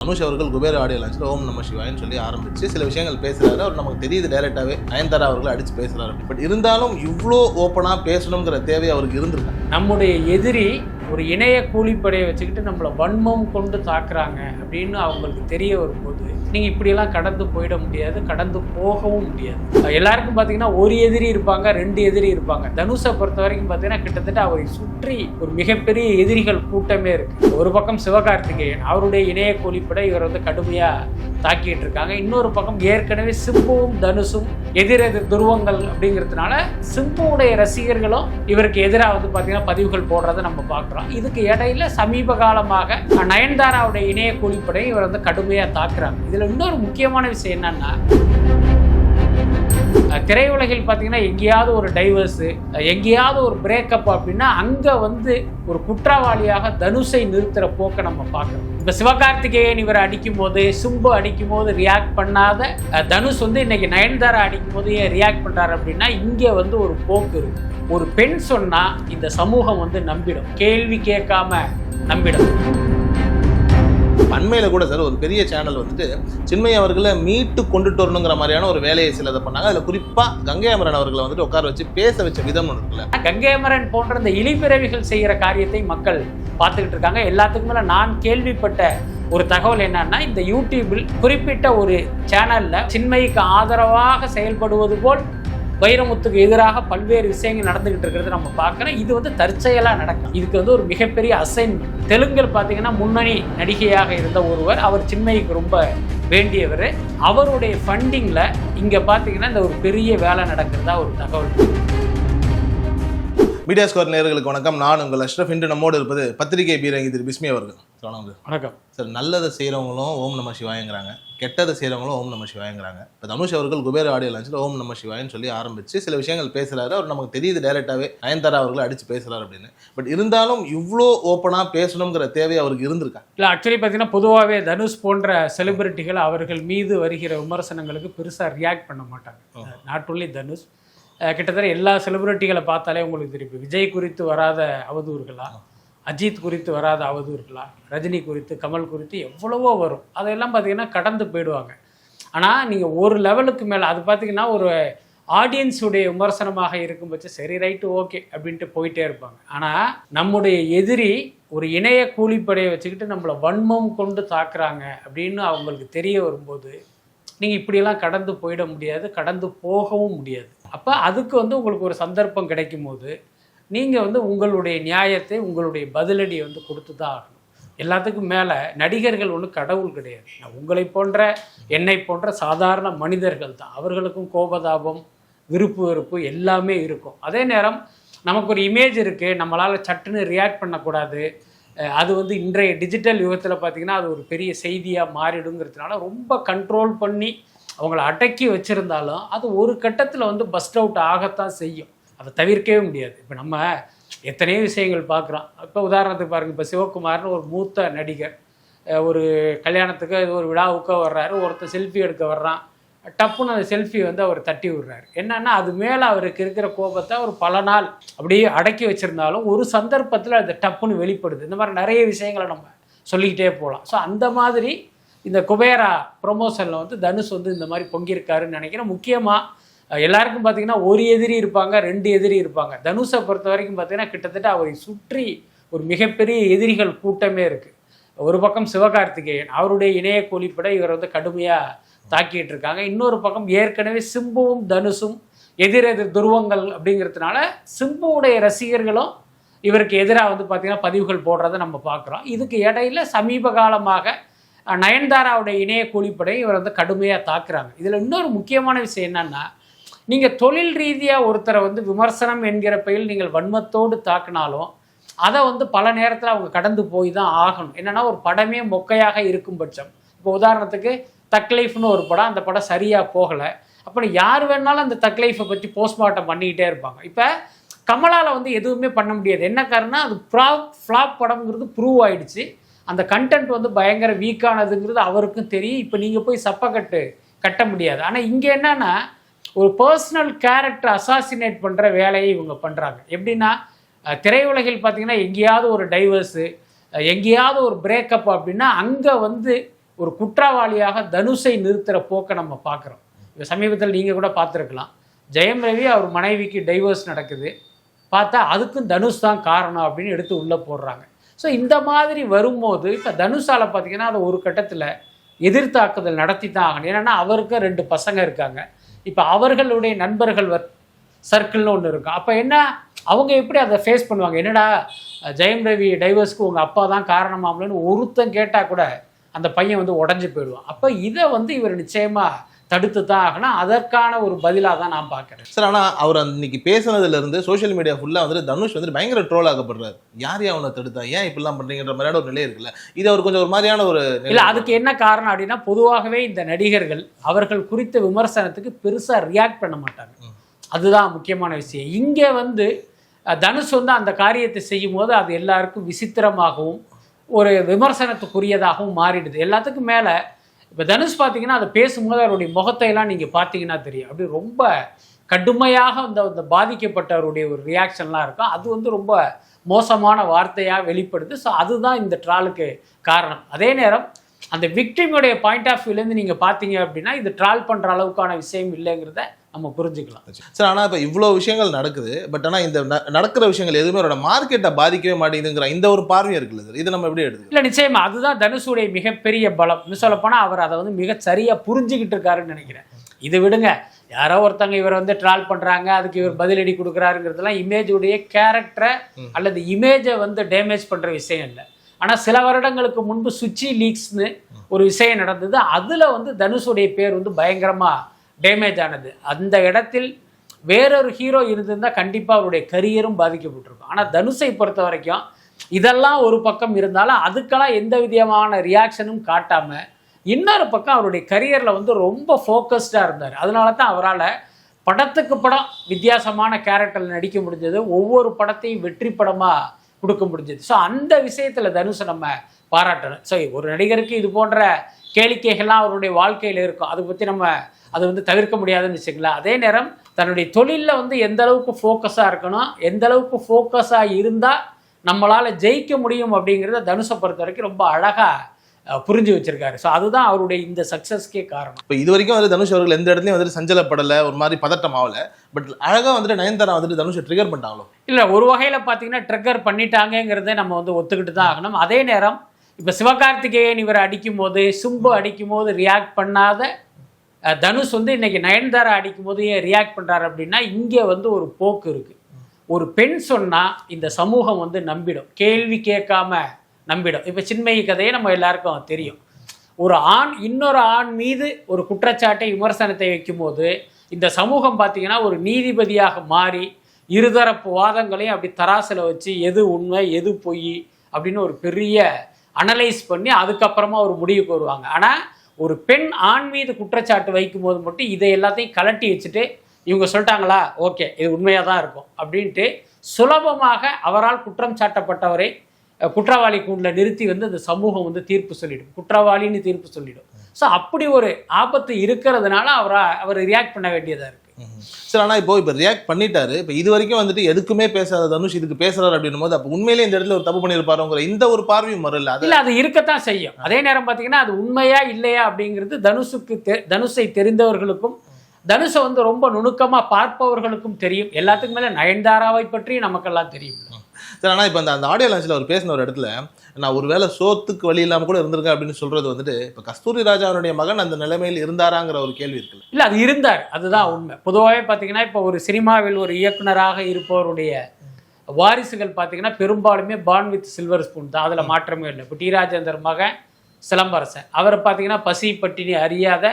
அனுஷ் அவர்கள் குபேர ஆடியோ லான்ச்சில் ஓம் நம்ம சிவாயின்னு சொல்லி ஆரம்பிச்சு சில விஷயங்கள் பேசுகிறாரு அவர் நமக்கு தெரியுது டைரக்டாவே நயன்தாரா அவர்களை அடிச்சு பேசுகிறாரு பட் இருந்தாலும் இவ்வளோ ஓப்பனாக பேசணுங்கிற தேவை அவருக்கு இருந்திருக்கு. நம்முடைய எதிரி ஒரு இணைய கூலிப்படையை வச்சுக்கிட்டு நம்மளை வன்மம் கொண்டு தாக்குறாங்க அப்படின்னு அவங்களுக்கு தெரிய வரும்போது நீங்கள் இப்படியெல்லாம் கடந்து போயிட முடியாது கடந்து போகவும் முடியாது. எல்லாருக்கும் பார்த்தீங்கன்னா ஒரு எதிரி இருப்பாங்க ரெண்டு எதிரி இருப்பாங்க. தனுஷை பொறுத்த வரைக்கும் பார்த்தீங்கன்னா கிட்டத்தட்ட அவரை சுற்றி ஒரு மிகப்பெரிய எதிரிகள் கூட்டமே இருக்கு. ஒரு பக்கம் சிவகார்த்திகேயன் அவருடைய இணைய கூலிப்படை இவர் வந்து கடுமையாக தாக்கிட்டு இருக்காங்க. இன்னொரு பக்கம் ஏற்கனவே சிம்புவும் தனுஷும் எதிரெதிர் துருவங்கள் அப்படிங்கிறதுனால சிம்புவுடைய ரசிகர்களும் இவருக்கு எதிராக வந்து பார்த்தீங்கன்னா பதிவுகள் போடுறதை நம்ம பார்க்குறோம் இதுக்கு இடையில சமீப காலமாக நயன்தாராவுடைய இணைய கூலிப்படை இவர் வந்து கடுமையாக தாக்குறாங்க. இதில் இன்னொரு முக்கியமான விஷயம் என்னன்னா திரையுலகில் பார்த்தீங்கன்னா எங்கேயாவது ஒரு டைவர்ஸு எங்கேயாவது ஒரு பிரேக்கப் அப்படின்னா அங்கே வந்து ஒரு குற்றவாளியாக தனுஷை நிறுத்துகிற போக்கை நம்ம பார்க்குறோம். இப்போ சிவகார்த்திகேயன் இவரை அடிக்கும் போது சிம்பு அடிக்கும் போது ரியாக்ட் பண்ணாத தனுஷ் வந்து இன்னைக்கு நயன்தாரா அடிக்கும் போது ஏன் ரியாக்ட் பண்ணுறாரு அப்படின்னா இங்கே வந்து ஒரு போக்கு இருக்கு. ஒரு பெண் சொன்னால் இந்த சமூகம் வந்து நம்பிடும். கேள்வி கேட்காம நம்பிடும். அண்மையில் கூட சார் ஒரு பெரிய சேனல் வந்துட்டு சின்மய் அவர்களை மீட்டு கொண்டுட்டு வரணுங்கிற மாதிரியான ஒரு வேலையை சிலதை பண்ணாங்க. அதில் குறிப்பாக கங்கை அமரன் அவர்களை வந்துட்டு உட்கார வச்சு பேச வச்ச விதம் இருக்குல்ல. கங்கையமரன் போன்ற இந்த இழிபிறவிகள் செய்கிற காரியத்தை மக்கள் பார்த்துக்கிட்டு இருக்காங்க. எல்லாத்துக்கும் மேலே நான் கேள்விப்பட்ட ஒரு தகவல் என்னன்னா இந்த யூடியூபில் குறிப்பிட்ட ஒரு சேனலில் சின்மயிக்கு ஆதரவாக செயல்படுவது போல் வைரமுத்துக்கு எதிராக பல்வேறு விஷயங்கள் நடந்துகிட்டு இருக்கிறத நம்ம பார்க்குறோம். இது வந்து தற்செயலாக நடக்கும். இதுக்கு வந்து ஒரு மிகப்பெரிய அசைன்மெண்ட் தெலுங்கில் பார்த்தீங்கன்னா முன்னணி நடிகையாக இருந்த ஒருவர் அவர் சின்மயிக்கு ரொம்ப வேண்டியவர். அவருடைய ஃபண்டிங்கில் இங்கே பார்த்தீங்கன்னா இந்த ஒரு பெரிய வேலை நடக்கிறதா ஒரு தகவல். மீடியா ஸ்கோர் நேயர்களுக்கு வணக்கம். நான் உங்கள் அஷ்ரஃப் இன்று நம்மோடு இருப்பது பத்திரிகை பீரங்கி திரு பிஸ்மி அவர்கள். வணக்கம் சார் நல்லதை செய்கிறவங்களும் ஓம் நம சிவாயங்கிறாங்க. கெட்டதை செய்கிறவங்களும் ஓம் நம சிவாயங்கிறாங்க. இப்போ தனுஷ் அவர்கள் குபேர ஆடியோ லான்ச்சில் ஓம் நம சிவாயன்னு சொல்லி ஆரம்பிச்சு சில விஷயங்கள் பேசுறாரு. அவர் நமக்கு தெரியுது டைரக்டாவே. நயன்தாரா அவர்களை அடிச்சு பேசுறாரு அப்படின்னு. பட் இருந்தாலும் இவ்வளோ ஓப்பனாக பேசணுங்கிற தேவை அவருக்கு இருந்திருக்கா? இல்லை ஆக்சுவலி பார்த்தீங்கன்னா பொதுவாகவே தனுஷ் போன்ற செலிபிரிட்டிகள் அவர்கள் மீது வருகிற விமர்சனங்களுக்கு பெருசாக ரியாக்ட் பண்ண மாட்டாங்க. நாட் only தனுஷ் கிட்டத்தட்ட எல்லா செலிபிரிட்டிகளை பார்த்தாலே உங்களுக்கு தெரியும். விஜய் குறித்து வராத அவதூறுகளா? அஜித் குறித்து வராத அவதூறுகளா? ரஜினி குறித்து கமல் குறித்து எவ்வளவோ வரும். அதெல்லாம் பார்த்தீங்கன்னா கடந்து போயிடுவாங்க. ஆனால் நீங்கள் ஒரு லெவலுக்கு மேலே அது பார்த்தீங்கன்னா ஒரு ஆடியன்ஸுடைய விமர்சனமாக இருக்கும் பட்சம் சரி ரைட்டு ஓகே அப்படின்ட்டு போயிட்டே இருப்பாங்க. ஆனால் நம்முடைய எதிரி ஒரு இணைய கூலிப்படையை வச்சுக்கிட்டு நம்மளை வன்மம் கொண்டு தாக்குறாங்க அப்படின்னு அவங்களுக்கு தெரிய வரும்போது நீங்கள் இப்படியெல்லாம் கடந்து போயிட முடியாது கடந்து போகவும் முடியாது. அப்போ அதுக்கு வந்து உங்களுக்கு ஒரு சந்தர்ப்பம் கிடைக்கும் போது நீங்கள் வந்து உங்களுடைய நியாயத்தை உங்களுடைய பதிலடியை வந்து கொடுத்து தான் ஆகணும். எல்லாத்துக்கும் மேலே நடிகர்கள் ஒன்றும் கடவுள் கிடையாது. நான் உங்களை போன்ற என்னை போன்ற சாதாரண மனிதர்கள் தான். அவர்களுக்கும் கோபதாபம் விருப்பு வெறுப்பு எல்லாமே இருக்கும். அதே நேரம் நமக்கு ஒரு இமேஜ் இருக்குது நம்மளால் சட்டுன்னு ரியாக்ட் பண்ணக்கூடாது. அது வந்து இன்றைய டிஜிட்டல் யுகத்தில் பார்த்திங்கன்னா அது ஒரு பெரிய செய்தியாக மாறிடுங்கிறதுனால ரொம்ப கண்ட்ரோல் பண்ணி அவங்கள அடக்கி வச்சுருந்தாலும் அது ஒரு கட்டத்தில் வந்து பஸ்ட் அவுட் ஆகத்தான் செய்யும். அதை தவிர்க்கவே முடியாது. இப்போ நம்ம எத்தனையோ விஷயங்கள் பார்க்குறோம். இப்போ உதாரணத்துக்கு பாருங்கள் இப்போ சிவகுமார்னு ஒரு மூத்த நடிகர் ஒரு கல்யாணத்துக்கு ஏதோ ஒரு விழாவுக்கோ வர்றாரு. ஒருத்தர் செல்ஃபி எடுக்க வர்றான். டப்புன்னு அந்த செல்ஃபி வந்து அவர் தட்டி விடுறாரு. என்னன்னா அது மேலே அவருக்கு இருக்கிற கோபத்தை அவர் பல நாள் அப்படியே அடக்கி வச்சுருந்தாலும் ஒரு சந்தர்ப்பத்தில் அது டப்புன்னு வெளிப்படுது. இந்த மாதிரி நிறைய விஷயங்களை நம்ம சொல்லிக்கிட்டே போகலாம் ஸோ அந்த மாதிரி இந்த குபேரா ப்ரொமோஷனில் வந்து தனுஷ் வந்து இந்த மாதிரி பொங்கியிருக்காருன்னு நினைக்கிறேன். முக்கியமாக எல்லாருக்கும் பார்த்தீங்கன்னா ஒரு எதிரி இருப்பாங்க ரெண்டு எதிரி இருப்பாங்க. தனுஷை பொறுத்த வரைக்கும் பார்த்தீங்கன்னா கிட்டத்தட்ட அவரை சுற்றி ஒரு மிகப்பெரிய எதிரிகள் கூட்டமே இருக்குது ஒரு பக்கம் சிவகார்த்திகேயன் அவருடைய இணைய கூலிப்படை இவர் வந்து கடுமையாக தாக்கிட்டு இருக்காங்க. இன்னொரு பக்கம் ஏற்கனவே சிம்புவும் தனுஷும் எதிரெதிர் துருவங்கள் அப்படிங்கிறதுனால சிம்புவுடைய ரசிகர்களும் இவருக்கு எதிராக வந்து பார்த்திங்கன்னா பதிவுகள் போடுறதை நம்ம பார்க்குறோம் இதுக்கு இடையில சமீப காலமாக நயன்தாராவுடைய இணைய கூலிப்படை இவர் வந்து கடுமையாக தாக்குறாங்க. இதில் இன்னொரு முக்கியமான விஷயம் என்னன்னா நீங்கள் தொழில் ரீதியாக ஒருத்தரை வந்து விமர்சனம் என்கிற பெயில் நீங்கள் வன்மத்தோடு தாக்கினாலும் அதை வந்து பல நேரத்தில் அவங்க கடந்து போய் தான் ஆகணும். என்னன்னா ஒரு படமே மொக்கையாக இருக்கும் பட்சம். இப்போ உதாரணத்துக்கு தக்லைஃப்னு ஒரு படம் அந்த படம் சரியாக போகலை. அப்புறம் யார் வேணாலும் அந்த தக்லைஃபை பற்றி போஸ்ட்மார்ட்டம் பண்ணிக்கிட்டே இருப்பாங்க. இப்போ கமலால வந்து எதுவுமே பண்ண முடியாது. என்ன காரணம் அது ப்ரா ஃப்ளாப் படம்ங்கிறது ப்ரூவ் ஆயிடுச்சு. அந்த கண்டென்ட் வந்து பயங்கர வீக்கானதுங்கிறது அவருக்கும் தெரியும். இப்போ நீங்கள் போய் சப்பக்கட்டு கட்ட முடியாது. ஆனால் இங்கே என்னன்னா ஒரு பர்சனல் கேரக்டர் அசாசினேட் பண்ணுற வேலையை இவங்க பண்ணுறாங்க எப்படின்னா திரையுலகில் பார்த்தீங்கன்னா எங்கேயாவது ஒரு டைவர்ஸு எங்கேயாவது ஒரு பிரேக்கப் அப்படின்னா அங்கே வந்து ஒரு குற்றவாளியாக தனுஷை நிறுத்துகிற போக்கை நம்ம பார்க்குறோம் இப்போ சமீபத்தில் நீங்கள் கூட பார்த்துருக்கலாம். ஜெயம் ரவி அவர் மனைவிக்கு டைவர்ஸ் நடக்குது. பார்த்தா அதுக்கும் தனுஷ் தான் காரணம் அப்படின்னு எடுத்து உள்ளே போடுறாங்க. ஸோ இந்த மாதிரி வரும்போது இப்போ தனுஷால் பார்த்தீங்கன்னா அதை ஒரு கட்டத்தில் எதிர்த்தாக்குதல் நடத்தி தான் ஆகணும். ஏன்னா அவருக்கு ரெண்டு பசங்க இருக்காங்க. இப்போ அவர்களுடைய நண்பர்கள் வர் சர்க்கிள்னு ஒன்று இருக்கும். அப்போ என்ன அவங்க எப்படி அதை ஃபேஸ் பண்ணுவாங்க? என்னடா ஜெயம் ரவி டைவர்ஸ்க்கு உங்கள் அப்பா தான் காரணமாமலன்னு ஒருத்தன் கேட்டால் கூட அந்த பையன் வந்து உடஞ்சி போயிடுவான். அப்போ இதை வந்து இவர் நிச்சயமாக தடுத்து தான் ஆகணும் அதற்கான ஒரு பதிலாக தான் நான் பார்க்குறேன். சார் ஆனா அவர் அன்னைக்கு பேசுனதுல இருந்து சோஷியல் மீடியா ஃபுல்லா வந்துட்டு தனுஷ் வந்து பயங்கர ட்ரோல் ஆகப்படுறாரு. யார் அவனை தடுத்தா? ஏன் இப்படிலாம் பண்றீங்கன்ற மாதிரியான ஒரு நிலை இருக்குல்ல. இது அவர் கொஞ்சம் ஒரு மாதிரியான ஒரு. இல்லை அதுக்கு என்ன காரணம் அப்படின்னா பொதுவாகவே இந்த நடிகர்கள் அவர்கள் குறித்த விமர்சனத்துக்கு பெருசாக ரியாக்ட் பண்ண மாட்டாங்க. அதுதான் முக்கியமான விஷயம். இங்கே வந்து தனுஷ் வந்து அந்த காரியத்தை செய்யும் போது அது எல்லாருக்கும் விசித்திரமாகவும் ஒரு விமர்சனத்துக்குரியதாகவும் மாறிடுது. எல்லாத்துக்கும் மேலே இப்போ தனுஷ் பார்த்தீங்கன்னா அதை பேசும்போது அவருடைய முகத்தையெல்லாம் நீங்கள் பார்த்தீங்கன்னா தெரியும். அப்படி ரொம்ப கடுமையாக அந்த அந்த பாதிக்கப்பட்டவருடைய ஒரு ரியாக்ஷன்லாம் இருக்கும். அது வந்து ரொம்ப மோசமான வார்த்தையாக வெளிப்படுது. ஸோ அதுதான் இந்த ட்ராலுக்கு காரணம். அதே நேரம் அந்த விக்டிமுடைய பாயிண்ட் ஆஃப் வியூலேருந்து நீங்கள் பார்த்தீங்க அப்படின்னா இது ட்ரால் பண்ணுற அளவுக்கான விஷயம் இல்லைங்கிறத நம்ம புரிஞ்சுக்கலாம். சார் ஆனா இப்ப இவ்வளவு விஷயங்கள் நடக்குது பட் ஆனா இந்த நடக்கிற விஷயங்கள் எதுவுமே அவரோட மார்க்கெட்டை பாதிக்கவே மாட்டேங்குதுங்கிற இந்த ஒரு பார்வையும் இருக்குல்ல சார்? இதை நம்ம எப்படி எடுத்துக்கலாம்? இல்லை நிச்சயமா. அதுதான் தனுஷுடைய மிகப்பெரிய பலம். இன்னும் சொல்லப்போனால் அவர் அதை வந்து மிக சரியாக புரிஞ்சுக்கிட்டு இருக்காருன்னு நினைக்கிறேன். இது விடுங்க. யாரோ ஒருத்தங்க இவரை வந்து ட்ரால் பண்ணுறாங்க அதுக்கு இவர் பதிலடி கொடுக்குறாருங்கிறதுலாம் இமேஜுடைய கேரக்டரை அல்லது இமேஜை வந்து டேமேஜ் பண்ணுற விஷயம் இல்லை. ஆனால் சில வருடங்களுக்கு முன்பு சுச்சி லீக்ஸ்னு ஒரு விஷயம் நடந்தது. அதில் வந்து தனுஷுடைய பேர் வந்து பயங்கரமாக டேமேஜ் ஆனது. அந்த இடத்தில் வேறொரு ஹீரோ இருந்திருந்தால் கண்டிப்பாக அவருடைய கரியரும் பாதிக்கப்பட்டிருக்கும். ஆனால் தனுஷை பொறுத்த வரைக்கும் இதெல்லாம் ஒரு பக்கம் இருந்தாலும் அதுக்கெல்லாம் எந்த விதமான ரியாக்ஷனும் காட்டாமல் இன்னொரு பக்கம் அவருடைய கரியரில் வந்து ரொம்ப ஃபோக்கஸ்டாக இருந்தார். அதனால தான் அவரால் படத்துக்கு படம் வித்தியாசமான கேரக்டரில் நடிக்க முடிஞ்சது. ஒவ்வொரு படத்தையும் வெற்றி படமாக கொடுக்க முடிஞ்சது. ஸோ அந்த விஷயத்தில் தனுஷை நம்ம பாராட்டணும். ஸோ ஒரு நடிகருக்கு இது போன்ற கேளிக்கைகள்லாம் அவருடைய வாழ்க்கையில் இருக்கும். அதை பற்றி நம்ம அதை வந்து தவிர்க்க முடியாதுன்னு வச்சுக்கலாம் அதே நேரம் தன்னுடைய தொழிலில் வந்து எந்த அளவுக்கு ஃபோக்கஸாக இருக்கணும் எந்த அளவுக்கு ஃபோக்கஸாக இருந்தால் நம்மளால் ஜெயிக்க முடியும் அப்படிங்கிறத தனுஷை பொறுத்த வரைக்கும் ரொம்ப அழகாக புரிஞ்சு வச்சிருக்காரு. ஸோ அதுதான் அவருடைய இந்த சக்ஸஸ்க்கே காரணம். இப்போ இது வரைக்கும் வந்து தனுஷ் அவர்கள் எந்த இடத்துலையும் வந்துட்டு சஞ்சலப்படலை ஒரு மாதிரி பதட்டம் ஆகல. பட் அழகா வந்துட்டு நயன்தாரா வந்துட்டு தனுஷை ட்ரிகர் பண்ணிட்டாங்களோ? இல்லை ஒரு வகையில் பார்த்தீங்கன்னா ட்ரிக்கர் பண்ணிட்டாங்கங்கிறத நம்ம வந்து ஒத்துக்கிட்டு தான் ஆகணும். அதே நேரம் இப்போ சிவகார்த்திகேயன் இவரை அடிக்கும் போது சும்பு அடிக்கும் போது ரியாக்ட் பண்ணாத தனுஷ் வந்து இன்னைக்கு நயன்தாரா அடிக்கும் போது ஏன் ரியாக்ட் பண்ணுறாரு அப்படின்னா இங்கே வந்து ஒரு போக்கு இருக்குது ஒரு பெண் சொன்னால் இந்த சமூகம் வந்து நம்பிடும். கேள்வி கேட்காம நம்பிடும். இப்போ சின்மயி கதையை நம்ம எல்லாருக்கும் தெரியும். ஒரு ஆண் இன்னொரு ஆண் மீது ஒரு குற்றச்சாட்டை விமர்சனத்தை வைக்கும்போது இந்த சமூகம் பார்த்தீங்கன்னா ஒரு நீதிபதியாக மாறி இருதரப்பு வாதங்களையும் அப்படி தராசில் வச்சு எது உண்மை எது பொய் அப்படின்னு ஒரு பெரிய அனலைஸ் பண்ணி அதுக்கப்புறமா ஒரு முடிவுக்கு வருவாங்க. ஆனால் ஒரு பெண் ஆண் மீது குற்றச்சாட்டு வைக்கும்போது மட்டும் இதை எல்லாத்தையும் கலட்டி வச்சுட்டு இவங்க சொல்லிட்டாங்களா? ஓகே இது உண்மையாக தான் இருக்கும். அப்படின்ட்டு சுலபமாக அவரால் குற்றம் சாட்டப்பட்டவரை குற்றவாளி கூண்டில் நிறுத்தி வந்து அந்த சமூகம் வந்து தீர்ப்பு சொல்லிடும். குற்றவாளின்னு தீர்ப்பு சொல்லிடும். ஸோ அப்படி ஒரு ஆபத்து இருக்கிறதுனால அவரா அவர் ரியாக்ட் பண்ண வேண்டியதாக இருக்குது சார் ஆனா இப்போ இப்போ ரியாக்ட் பண்ணிட்டாரு. இப்போ இது வரைக்கும் வந்துட்டு எதுக்குமே பேசாத தனுஷ் இதுக்கு பேசுறாரு அப்படின்னும் போது அப்போ உண்மையிலே இந்த இடத்துல ஒரு தப்பு பண்ணியிருப்பாருங்கிற இந்த ஒரு பார்வையும் வரல. அது இல்ல அது இருக்கத்தான் செய்யும். அதே நேரம் பார்த்தீங்கன்னா அது உண்மையா இல்லையா அப்படிங்கிறது தனுஷுக்கு தெ தனுஷை தெரிந்தவர்களுக்கும் தனுஷை வந்து ரொம்ப நுணுக்கமா பார்ப்பவர்களுக்கும் தெரியும். எல்லாத்துக்கும் மேல நயன்தாராவை பற்றி நமக்கெல்லாம் தெரியும். சார் ஆனால் இப்போ அந்த அந்த ஆடியோ லான்ச்சில் அவர் பேசின ஒரு இடத்துல நான் ஒரு வேளை சோத்துக்கு வழி இல்லாமல் கூட இருந்திருக்கேன் அப்படின்னு சொல்றது வந்துட்டு இப்போ கஸ்தூரி ராஜா அவருடைய மகன் அந்த நிலைமையில் இருந்தாராங்கிற ஒரு கேள்வி இருக்குல்ல இல்லை அது இருந்தார். அதுதான் உண்மை. பொதுவாகவே பார்த்தீங்கன்னா இப்போ ஒரு சினிமாவில் ஒரு இயக்குனராக இருப்பவருடைய வாரிசுகள் பார்த்தீங்கன்னா பெரும்பாலுமே பான் வித் சில்வர் ஸ்பூன் தான். அதில் மாற்றமே இல்லை. இப்போ டி. ராஜேந்தர் மகன் சிலம்பரசன். அவரை பார்த்தீங்கன்னா பசி பட்டினி அறியாத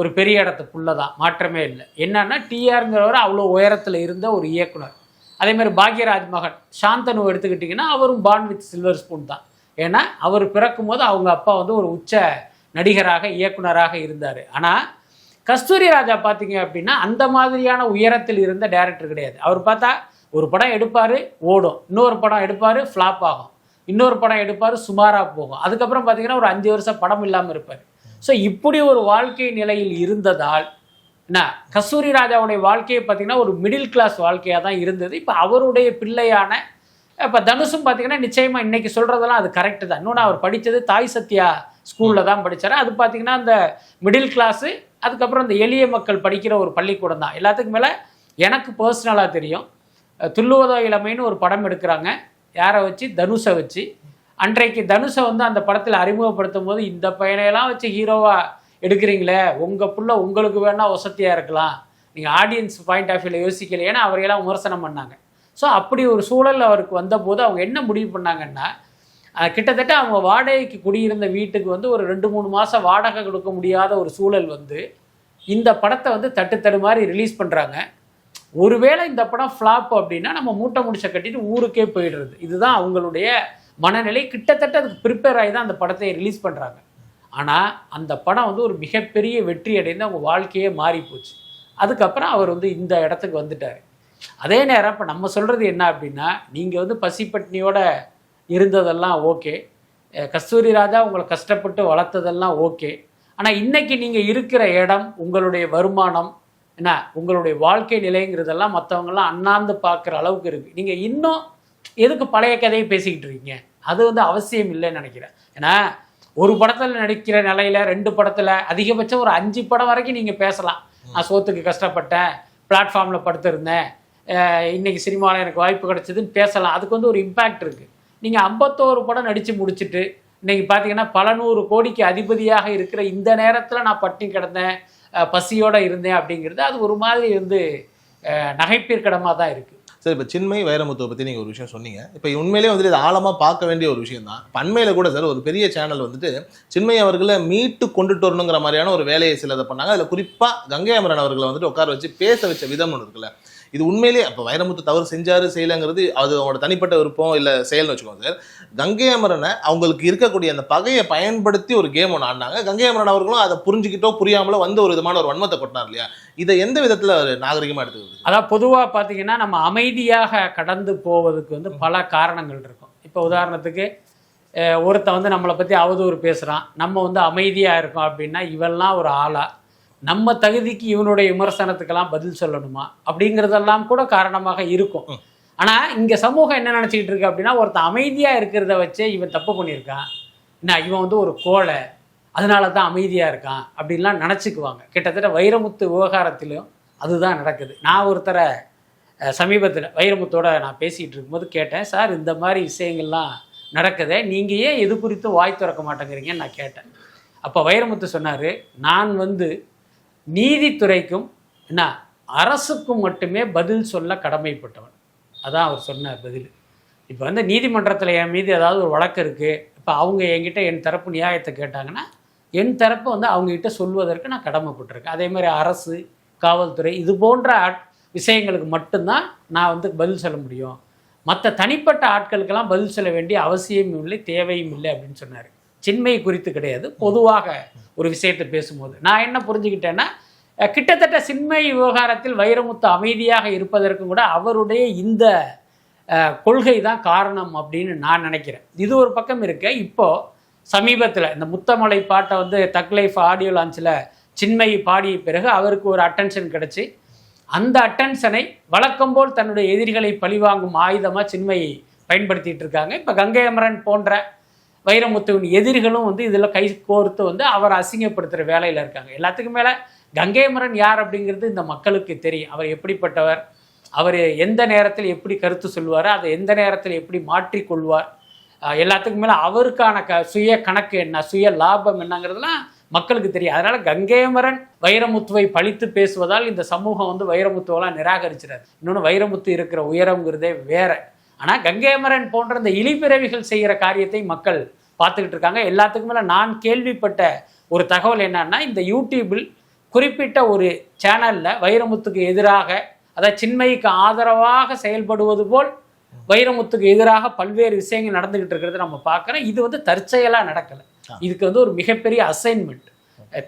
ஒரு பெரிய இடத்து புள்ள தான். மாற்றமே இல்லை. என்னன்னா டிஆருங்கிறவர் அவ்வளோ உயரத்தில் இருந்த ஒரு இயக்குனர். அதே மாதிரி பாக்யராஜ் மகன் சாந்தனு எடுத்துக்கிட்டிங்கன்னா அவரும் பான் வித் சில்வர் ஸ்பூன் தான். ஏன்னா அவர் பிறக்கும் போது அவங்க அப்பா வந்து ஒரு உச்ச நடிகராக இயக்குனராக இருந்தார். ஆனால் கஸ்தூரி ராஜா பார்த்தீங்க அப்படின்னா அந்த மாதிரியான உயரத்தில் இருந்த டேரக்டர் கிடையாது. அவர் பார்த்தா ஒரு படம் எடுப்பார் ஓடும். இன்னொரு படம் எடுப்பார் ஃப்ளாப் ஆகும். இன்னொரு படம் எடுப்பார் சுமாராக போகும். அதுக்கப்புறம் பார்த்தீங்கன்னா ஒரு அஞ்சு வருஷம் படம் இல்லாமல் இருப்பார். ஸோ இப்படி ஒரு வாழ்க்கை நிலையில் இருந்ததால் என்ன கஸ்தூரி ராஜாவுடைய வாழ்க்கையை பார்த்தீங்கன்னா ஒரு மிடில் கிளாஸ் வாழ்க்கையாக தான் இருந்தது. இப்போ அவருடைய பிள்ளையான இப்போ தனுஷும் பார்த்தீங்கன்னா நிச்சயமாக இன்னைக்கு சொல்கிறதெல்லாம் அது கரெக்டு தான். இன்னொன்று அவர் படித்தது தாய் சத்யா ஸ்கூலில் தான் படித்தார் அது பார்த்தீங்கன்னா அந்த மிடில் கிளாஸு அதுக்கப்புறம் இந்த எளிய மக்கள் படிக்கிற ஒரு பள்ளிக்கூடம் தான். எல்லாத்துக்கும் மேலே எனக்கு பர்சனலாக தெரியும். துல்லுவதோ இளமைன்னு ஒரு படம் எடுக்கிறாங்க. யாரை வச்சு? தனுஷை வச்சு. அன்றைக்கு தனுஷை வந்து அந்த படத்தில் அறிமுகப்படுத்தும் போது இந்த பையனையெல்லாம் வச்சு ஹீரோவாக எடுக்கிறீங்களே? உங்கள் புள்ள உங்களுக்கு வேணால் வசதியாக இருக்கலாம். நீங்கள் ஆடியன்ஸ் பாயிண்ட் ஆஃப் வியூவில் யோசிக்கலையேன்னு அவரையெல்லாம் விமர்சனம் பண்ணாங்க. ஸோ அப்படி ஒரு சூழல் அவருக்கு வந்தபோது அவங்க என்ன முடிவு பண்ணாங்கன்னா கிட்டத்தட்ட அவங்க வாடகைக்கு குடியிருந்த வீட்டுக்கு வந்து ஒரு ரெண்டு மூணு மாதம் வாடகை கொடுக்க முடியாத ஒரு சூழல் வந்து இந்த படத்தை வந்து தட்டு தடு மாதிரி ரிலீஸ் பண்ணுறாங்க ஒருவேளை இந்த படம் ஃப்ளாப் அப்படின்னா நம்ம மூட்டை முடிச்ச கட்டிட்டு ஊருக்கே போயிடுறது. இதுதான் அவங்களுடைய மனநிலை. கிட்டத்தட்ட அதுக்கு ப்ரிப்பேர் ஆகி தான் அந்த படத்தை ரிலீஸ் பண்ணுறாங்க ஆனால் அந்த படம் வந்து ஒரு மிகப்பெரிய வெற்றி அடைந்து அவங்க வாழ்க்கையே மாறி போச்சு அதுக்கப்புறம் அவர் வந்து இந்த இடத்துக்கு வந்துட்டார். அதே நேரம் இப்போ நம்ம சொல்கிறது என்ன அப்படின்னா நீங்கள் வந்து பசிப்பட்னியோட இருந்ததெல்லாம் ஓகே. கஸ்தூரி ராஜா உங்களை கஷ்டப்பட்டு வளர்த்ததெல்லாம் ஓகே. ஆனால் இன்றைக்கி நீங்கள் இருக்கிற இடம் உங்களுடைய வருமானம் என்ன உங்களுடைய வாழ்க்கை நிலைங்கிறதெல்லாம் மற்றவங்கெல்லாம் அண்ணாந்து பார்க்குற அளவுக்கு இருக்குது நீங்கள் இன்னும் எதுக்கு பழைய கதையை பேசிக்கிட்டு இருக்கீங்க? அது வந்து அவசியம் இல்லைன்னு நினைக்கிறேன். ஏன்னா ஒரு படத்தில் நடிக்கிற நிலையில ரெண்டு படத்தில் அதிகபட்சம் ஒரு அஞ்சு படம் வரைக்கும் நீங்கள் பேசலாம். நான் சோத்துக்கு கஷ்டப்பட்டேன் பிளாட்ஃபார்மில் படுத்திருந்தேன் இன்னைக்கு சினிமாவில் எனக்கு வாய்ப்பு கிடைச்சதுன்னு பேசலாம். அதுக்கு வந்து ஒரு இம்பேக்ட் இருக்குது நீங்கள் ஐம்பத்தோரு படம் நடித்து முடிச்சுட்டு இன்னைக்கு பார்த்தீங்கன்னா பல நூறு கோடிக்கு அதிபதியாக இருக்கிற இந்த நேரத்தில் நான் பட்டினி கிடந்தேன் பசியோட இருந்தேன் அப்படிங்கிறது அது ஒரு மாதிரி வந்து நகைப்பிற்கிடமாக தான் இருக்குது சார் இப்போ சின்மை வைரமுத்துவை பற்றி நீங்கள் ஒரு விஷயம் சொன்னீங்க. இப்போ உண்மையிலே வந்துட்டு இது ஆழமாக பார்க்க வேண்டிய ஒரு விஷயம் தான். பண்மையில் கூட சார் ஒரு பெரிய சேனல் வந்துட்டு சின்மை அவர்களை மீட்டு கொண்டுட்டு வரணுங்கிற மாதிரியான ஒரு வேலையை சிலதை பண்ணாங்க. அதில் குறிப்பாக கங்கை அமரன் அவர்களை வந்துட்டு உட்கார வச்சு பேச வச்ச விதம் ஒன்று இருக்குல்ல. இது உண்மையிலேயே அப்போ வைரமுத்து தவறு செஞ்சாரு செய்யலைங்கிறது அது அவங்களோட தனிப்பட்ட விருப்பம் இல்லை செயல்னு வச்சுக்கோங்க சார் கங்கை அமரனை அவங்களுக்கு இருக்கக்கூடிய அந்த பகையை பயன்படுத்தி ஒரு கேம் ஒன்று ஆடினாங்க. கங்கை அமரன் அவர்களும் அதை புரிஞ்சுக்கிட்டோ புரியாமலோ வந்து ஒரு விதமான ஒரு வன்மத்தை கொட்டினார் இல்லையா? இதை எந்த விதத்தில் நாகரிகமாக எடுத்துக்கிறது அதான் பொதுவாக பார்த்தீங்கன்னா நம்ம அமைதியாக கடந்து போவதுக்கு வந்து பல காரணங்கள் இருக்கும். இப்போ உதாரணத்துக்கு ஒருத்தன் வந்து நம்மளை பற்றி அவதூறு பேசுகிறான் நம்ம வந்து அமைதியாக இருக்கோம் அப்படின்னா இவெல்லாம் ஒரு ஆளா? நம்ம தகுதிக்கு இவனுடைய விமர்சனத்துக்கெல்லாம் பதில் சொல்லணுமா? அப்படிங்கிறதெல்லாம் கூட காரணமாக இருக்கும். ஆனால் இங்கே சமூகம் என்ன நினச்சிக்கிட்டு இருக்கு அப்படின்னா ஒருத்தன் அமைதியாக இருக்கிறத வச்சே இவன் தப்பு பண்ணியிருக்கான். என்ன இவன் வந்து ஒரு கோழை. அதனால தான் அமைதியாக இருக்கான் அப்படின்லாம் நினச்சிக்குவாங்க. கிட்டத்தட்ட வைரமுத்து விவகாரத்திலும் அதுதான் நடக்குது. நான் ஒருத்தரை சமீபத்தில் வைரமுத்தோட நான் பேசிகிட்டு இருக்கும்போது கேட்டேன் சார் இந்த மாதிரி விஷயங்கள்லாம் நடக்குதே நீங்கள் ஏன் எது குறித்தும் வாய் திறக்க மாட்டேங்கிறீங்கன்னு நான் கேட்டேன். அப்போ வைரமுத்து சொன்னார் நான் வந்து நீதித்துறைக்கும் என்ன அரசுக்கும் மட்டுமே பதில் சொல்ல கடமைப்பட்டவன். அதான் அவர் சொன்ன பதில். இப்போ வந்து நீதிமன்றத்தில் என் மீது ஏதாவது ஒரு வழக்கு இருக்குது இப்போ அவங்க என்கிட்ட என் தரப்பு நியாயத்தை கேட்டாங்கன்னா என் தரப்பை வந்து அவங்ககிட்ட சொல்வதற்கு நான் கடமைப்பட்டிருக்கேன். அதே மாதிரி அரசு காவல்துறை இது போன்ற ஆட் விஷயங்களுக்கு மட்டும்தான் நான் வந்து பதில் சொல்ல முடியும். மற்ற தனிப்பட்ட ஆட்களுக்கெல்லாம் பதில் சொல்ல வேண்டிய அவசியமும் இல்லை தேவையும் இல்லை அப்படின்னு சொன்னார். சின்மை குறித்து கிடையாது. பொதுவாக ஒரு விஷயத்தை பேசும்போது. நான் என்ன புரிஞ்சுக்கிட்டேன்னா கிட்டத்தட்ட சின்மை விவகாரத்தில் வைரமுத்து அமைதியாக இருப்பதற்கும் கூட அவருடைய இந்த கொள்கை தான் காரணம் அப்படின்னு நான் நினைக்கிறேன். இது ஒரு பக்கம் இருக்க. இப்போது சமீபத்தில் இந்த முத்தமலை பாட்டை வந்து தக் லைஃப் ஆடியோ லான்ச்சில் சின்மை பாடிய பிறகு அவருக்கு ஒரு அட்டென்ஷன் கிடச்சி. அந்த அட்டென்ஷனை வழக்கம் போல் தன்னுடைய எதிரிகளை பழிவாங்கும் ஆயுதமாக சின்மையை பயன்படுத்திட்டு இருக்காங்க. இப்போ கங்கை அமரன் போன்ற வைரமுத்துவின் எதிரிகளும் வந்து இதில் கை கோர்த்து வந்து அவரை அசிங்கப்படுத்துகிற வேலையில் இருக்காங்க. எல்லாத்துக்கும் மேலே கங்கை அமரன் யார் அப்படிங்கிறது இந்த மக்களுக்கு தெரியும். அவர் எப்படிப்பட்டவர்? அவர் எந்த நேரத்தில் எப்படி கருத்து சொல்வார் அதை எந்த நேரத்தில் எப்படி மாற்றிக்கொள்வார்? எல்லாத்துக்கும் மேலே அவருக்கான க சுய கணக்கு என்ன சுய லாபம் என்னங்கிறதுலாம் மக்களுக்கு தெரியும். அதனால கங்கேமரன் வைரமுத்துவை பழித்து பேசுவதால் இந்த சமூகம் வந்து வைரமுத்துவெல்லாம் நிராகரிச்சிடாது இன்னொன்று வைரமுத்து இருக்கிற உயரம்ங்கிறதே வேற. ஆனால் கங்கேமரன் போன்ற இந்த இழிபிறவிகள் செய்கிற காரியத்தை மக்கள் பார்த்துக்கிட்டு இருக்காங்க. எல்லாத்துக்கும் மேலே நான் கேள்விப்பட்ட ஒரு தகவல் என்னன்னா இந்த யூடியூபில் குறிப்பிட்ட ஒரு சேனலில் வைரமுத்துக்கு எதிராக அதாவது சின்மைக்கு ஆதரவாக செயல்படுவது போல் வைரமுத்துக்கு எதிராக பல்வேறு விஷயங்கள் நடந்துகிட்டு இருக்கிறது நம்ம பார்க்குறோம். இது வந்து தற்செயலாக நடக்கலை. இதுக்கு வந்து ஒரு மிகப்பெரிய அசைன்மெண்ட்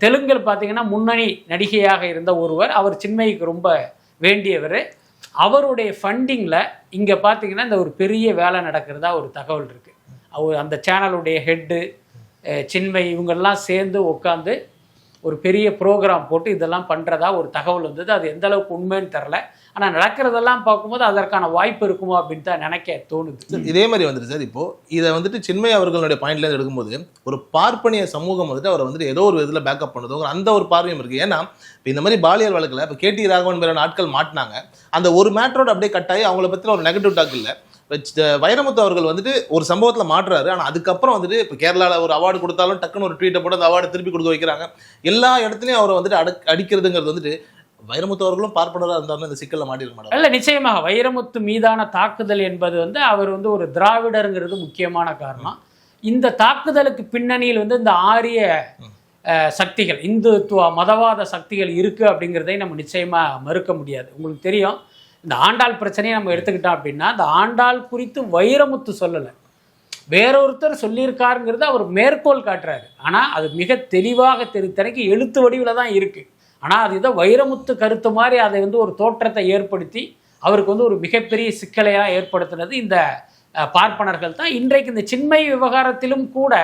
தெலுங்கில் பார்த்தீங்கன்னா முன்னணி நடிகையாக இருந்த ஒருவர் அவர் சின்மயிக்கு ரொம்ப வேண்டியவர். அவருடைய ஃபண்டிங்கில் இங்கே பார்த்தீங்கன்னா இந்த ஒரு பெரிய வேலை நடக்கிறதா ஒரு தகவல் இருக்குது அவர் அந்த சேனலுடைய ஹெட்டு சின்மை இவங்கெல்லாம் சேர்ந்து உட்காந்து ஒரு பெரிய ப்ரோக்ராம் போட்டு இதெல்லாம் பண்ணுறதா ஒரு தகவல் வந்தது. அது எந்த அளவுக்கு உண்மைன்னு தெரில ஆனால் நடக்கிறதெல்லாம் பார்க்கும்போது அதற்கான வாய்ப்பு இருக்குமோ அப்படின்னு தான் நினைக்க தோணுது. இதே மாதிரி வந்துட்டு சார் இப்போது இதை வந்துட்டு சின்மய் அவர்களுடைய பாயிண்ட்லேருந்து எடுக்கும்போது ஒரு பார்ப்பனிய சமூகம் வந்துட்டு அவரை வந்துட்டு ஏதோ ஒரு விதத்தில் பேக்கப் பண்ணுதோங்கிற அந்த ஒரு பார்வையும் இருக்குது ஏன்னா இப்போ இந்த மாதிரி பாலியல் வழக்கில் இப்போ கேடி ராகவன் மேலான ஆட்கள் மாட்டினாங்க. அந்த ஒரு மேட்ரோட அப்படியே கட்டாயி அவங்கள பற்றி ஒரு நெகட்டிவ் டாக் இல்லை. வைரமுத்து அவர்கள் வந்துட்டு ஒரு சம்பவத்தில் மாற்றுறாரு ஆனால் அதுக்கப்புறம் வந்துட்டு இப்போ கேரளாவில் ஒரு அவார்டு கொடுத்தாலும் டக்குன்னு ஒரு ட்வீட்டை போட்டு அந்த அவார்டு திருப்பி கொடுக்க வைக்கிறாங்க. எல்லா இடத்துலையும் அவரை வந்துட்டு அடக் அடிக்கிறதுங்கிறது வந்துட்டு வைரமுத்து அவர்களும் பார்ப்பனராக இருந்தாலும் இந்த சிக்கலில் மாட்டிருக்க மாட்டாங்க இல்லை நிச்சயமாக வைரமுத்து மீதான தாக்குதல் என்பது வந்து அவர் வந்து ஒரு திராவிடருங்கிறது முக்கியமான காரணம். இந்த தாக்குதலுக்கு பின்னணியில் வந்து இந்த ஆரிய சக்திகள் இந்துத்துவ மதவாத சக்திகள் இருக்குது அப்படிங்கிறதை நம்ம நிச்சயமாக மறுக்க முடியாது. உங்களுக்கு தெரியும் இந்த ஆண்டாள் பிரச்சனையை நம்ம எடுத்துக்கிட்டோம் அப்படின்னா இந்த ஆண்டாள் குறித்து வைரமுத்து சொல்லலை. வேறொருத்தர் சொல்லியிருக்காருங்கிறது அவர் மேற்கோள் காட்டுறாரு. ஆனால் அது மிக தெளிவாக தெரித்தனைக்கு எழுத்து வடிவில் தான் இருக்குது ஆனால் அது இதை வைரமுத்து கருத்து மாதிரி அதை வந்து ஒரு தோற்றத்தை ஏற்படுத்தி அவருக்கு வந்து ஒரு மிகப்பெரிய சிக்கலையாக ஏற்படுத்தினது இந்த பார்ப்பனர்கள் தான். இன்றைக்கு இந்த சின்மை விவகாரத்திலும் கூட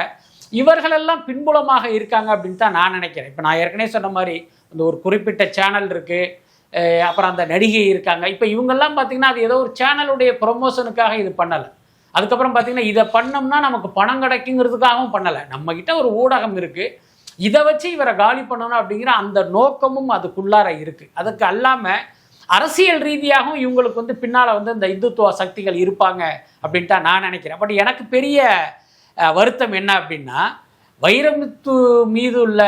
இவர்களெல்லாம் பின்புலமாக இருக்காங்க அப்படின்னு தான் நான் நினைக்கிறேன். இப்போ நான் ஏற்கனவே சொன்ன மாதிரி இந்த ஒரு குறிப்பிட்ட சேனல் இருக்குது அப்புறம் அந்த நடிகை இருக்காங்க. இப்போ இவங்கெல்லாம் பார்த்தீங்கன்னா அது ஏதோ ஒரு சேனலுடைய ப்ரொமோஷனுக்காக இது பண்ணலை. அதுக்கப்புறம் பார்த்தீங்கன்னா இதை பண்ணோம்னா நமக்கு பணம் கிடைக்குங்கிறதுக்காகவும் பண்ணலை. நம்மக்கிட்ட ஒரு ஊடகம் இருக்குது இதை வச்சு இவரை காலி பண்ணணும் அப்படிங்கிற அந்த நோக்கமும் அதுக்குள்ளார இருக்குது அதுக்கு அல்லாமல் அரசியல் ரீதியாகவும் இவங்களுக்கு வந்து பின்னால் வந்து இந்த இந்துத்துவ சக்திகள் இருப்பாங்க அப்படின்ட்டு நான் நினைக்கிறேன். பட் எனக்கு பெரிய வருத்தம் என்ன அப்படின்னா வைரமுத்து மீது உள்ள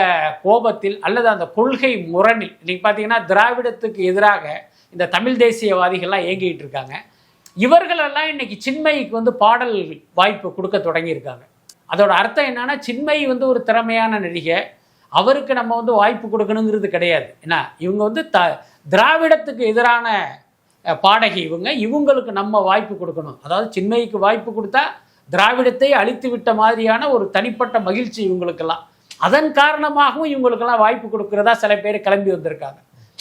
கோபத்தில் அல்லது அந்த கொள்கை முரணில் இன்னைக்கு பார்த்தீங்கன்னா திராவிடத்துக்கு எதிராக இந்த தமிழ் தேசியவாதிகள்லாம் இயங்கிட்டு இருக்காங்க. இவர்களெல்லாம் இன்னைக்கு சின்மயிக்கு வந்து பாடல் வாய்ப்பு கொடுக்க தொடங்கியிருக்காங்க. அதோட அர்த்தம் என்னன்னா சின்மயி வந்து ஒரு திறமையான நடிகை. அவருக்கு நம்ம வந்து வாய்ப்பு கொடுக்கணுங்கிறது கிடையாது. என்ன இவங்க வந்து த திராவிடத்துக்கு எதிரான பாடகி இவங்க. இவங்களுக்கு நம்ம வாய்ப்பு கொடுக்கணும். அதாவது சின்மயிக்கு வாய்ப்பு கொடுத்தா திராவிடத்தை அழித்து விட்ட மாதிரியான ஒரு தனிப்பட்ட மகிழ்ச்சி இவங்களுக்கெல்லாம். அதன் காரணமாகவும் இவங்களுக்கெல்லாம் வாய்ப்பு கொடுக்கறதா சில பேர் கிளம்பி வந்திருக்காங்க.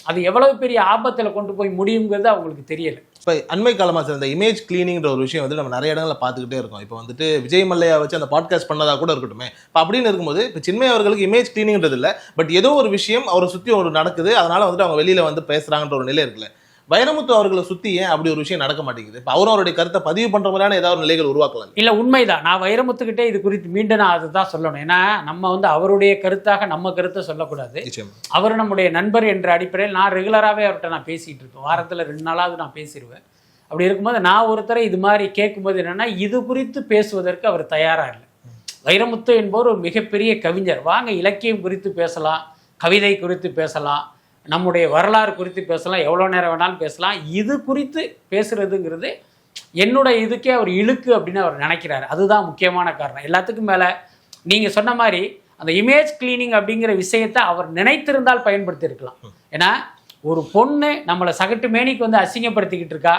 அது எவ்வளவு பெரிய ஆபத்தில் கொண்டு போய் முடியுங்கிறது அவங்களுக்கு தெரியல. இப்போ அண்மை காலமாக சார் இந்த இமேஜ் கிளீனிங்ன்ற ஒரு விஷயம் வந்து நம்ம நிறைய இடங்களில் பார்த்துக்கிட்டே இருக்கோம். இப்போ வந்துட்டு விஜய் மல்லையா வச்சு அந்த பாட்காஸ்ட் பண்ணதாக கூட இருக்கட்டும். இப்போ அப்படின்னு இருக்கும்போது இப்போ சின்மை அவர்களுக்கு இமேஜ் கிளீனிங்ன்றது இல்லை பட் ஏதோ ஒரு விஷயம் அவரை சுற்றி ஒரு நடக்குது அதனால வந்துட்டு அவங்க வெளியில் வந்து பேசுகிறாங்கன்ற ஒரு நிலை இருக்குல்ல. வைரமுத்து அவர்களை சுற்றி ஏன் அப்படி ஒரு விஷயம் நடக்க மாட்டேங்குது? இப்போ அவரும் அவருடைய கருத்தை பதிவு பண்ணுற மாதிரியான ஏதாவது நிலைகள் உருவாக்கலாம் இல்லை உண்மைதான். நான் வைரமுத்துக்கிட்டே இது குறித்து மீண்டும் நான் அதுதான் சொல்லணும். ஏன்னா நம்ம வந்து அவருடைய கருத்தாக நம்ம கருத்தை சொல்லக்கூடாது. அவர் நம்முடைய நண்பர் என்ற அடிப்படையில் நான் ரெகுலராகவே அவர்கிட்ட நான் பேசிகிட்டு இருக்கேன். வாரத்தில் ரெண்டு நாளாவது நான் பேசிடுவேன் அப்படி இருக்கும்போது நான் ஒருத்தரை இது மாதிரி கேட்கும்போது என்னென்னா இது குறித்து பேசுவதற்கு அவர் தயாராக இல்லை. வைரமுத்து என்பவர் ஒரு மிகப்பெரிய கவிஞர். வாங்க இலக்கியம் குறித்து பேசலாம் கவிதை குறித்து பேசலாம் நம்முடைய வரலாறு குறித்து பேசலாம் எவ்வளோ நேரம் வேணாலும் பேசலாம். இது குறித்து பேசுகிறதுங்கிறது என்னோட இதுக்கே அவர் இழுக்கு அப்படின்னு அவர் நினைக்கிறாரு. அதுதான் முக்கியமான காரணம். எல்லாத்துக்கும் மேலே நீங்கள் சொன்ன மாதிரி அந்த இமேஜ் கிளீனிங் அப்படிங்கிற விஷயத்தை அவர் நினைத்திருந்தால் பயன்படுத்தியிருக்கலாம். ஏன்னா ஒரு பொண்ணு நம்மளை சகட்டு மேனிக்கு வந்து அசிங்கப்படுத்திக்கிட்டு இருக்கா.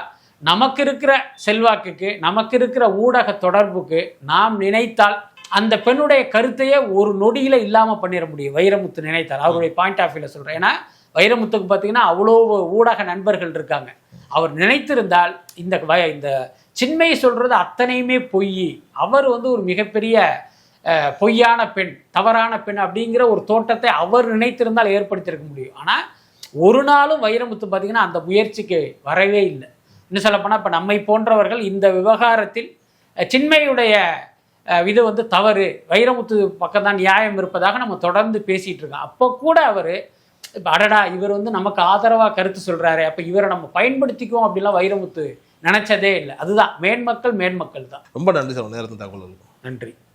நமக்கு இருக்கிற செல்வாக்குக்கு நமக்கு இருக்கிற ஊடக தொடர்புக்கு நாம் நினைத்தால் அந்த பெண்ணுடைய கருத்தையே ஒரு நொடியில் இல்லாமல் பண்ணிட முடியும். வைரமுத்து நினைத்தால். அவருடைய பாயிண்ட் ஆஃப் வியூவில் சொல்கிறேன் ஏன்னா வைரமுத்துக்கு பார்த்தீங்கன்னா அவ்வளோ ஊடக நண்பர்கள் இருக்காங்க. அவர் நினைத்திருந்தால் இந்த வய இந்த சின்மையை சொல்றது அத்தனையுமே பொய். அவர் வந்து ஒரு மிகப்பெரிய பொய்யான பெண் தவறான பெண் அப்படிங்கிற ஒரு தோட்டத்தை அவர் நினைத்திருந்தால் ஏற்படுத்தியிருக்க முடியும். ஆனால் ஒரு நாளும் வைரமுத்து பார்த்தீங்கன்னா அந்த முயற்சிக்கு வரவே இல்லை. இன்னும் சொல்லப்போனால் இப்போ நம்மை போன்றவர்கள் இந்த விவகாரத்தில் சின்மையுடைய இது வந்து தவறு வைரமுத்து பக்கம் தான் நியாயம் இருப்பதாக நம்ம தொடர்ந்து பேசிகிட்டு இருக்கோம். அப்போ கூட அவர் இப்போ அடடா இவர் வந்து நமக்கு ஆதரவாக கருத்து சொல்கிறாரு அப்போ இவரை நம்ம பயன்படுத்திக்குவோம் அப்படிலாம் வைரமுத்து நினச்சதே இல்லை. அதுதான் மேன்மக்கள் மேன்மக்கள் தான். ரொம்ப நன்றி சார் நேரத்தின் தகவல் நன்றி.